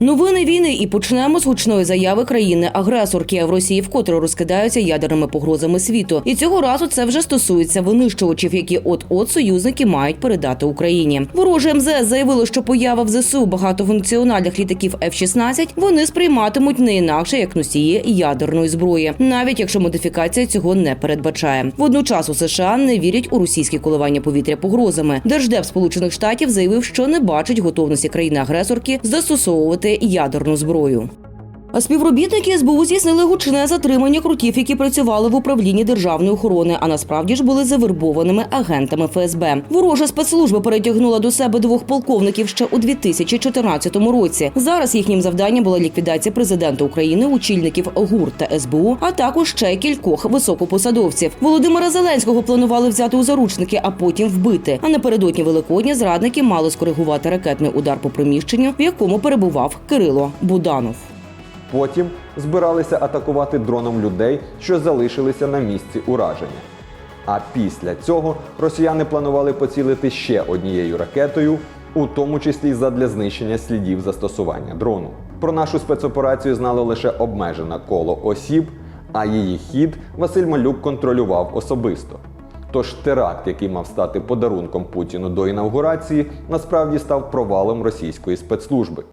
Новини війни і почнемо з гучної заяви країни-агресорки. В Росії вкотре розкидаються ядерними погрозами світу. І цього разу це вже стосується винищувачів, які от-от союзники мають передати Україні. Вороже МЗС заявило, що поява в ЗСУ багатофункціональних літаків F-16 вони сприйматимуть не інакше як носії ядерної зброї, навіть якщо модифікація цього не передбачає. Водночас у США не вірять у російські коливання повітря погрозами. Держдеп Сполучених Штатів заявив, що не бачить готовності країни-агресорки застосовувати ядерну зброю. А співробітники СБУ здійснили гучне затримання крутів, які працювали в управлінні державної охорони, а насправді ж були завербованими агентами ФСБ. Ворожа спецслужба перетягнула до себе двох полковників ще у 2014 році. Зараз їхнім завданням була ліквідація президента України, очільників ГУР та СБУ, а також ще кількох високопосадовців. Володимира Зеленського планували взяти у заручники, а потім вбити. А напередодні Великодня зрадники мали скоригувати ракетний удар по приміщенню, в якому перебував Кирило Буданов. Потім збиралися атакувати дроном людей, що залишилися на місці ураження. А після цього росіяни планували поцілити ще однією ракетою, у тому числі задля знищення слідів застосування дрону. Про нашу спецоперацію знало лише обмежене коло осіб, а її хід Василь Малюк контролював особисто. Тож теракт, який мав стати подарунком Путіну до інавгурації, насправді став провалом російської спецслужби.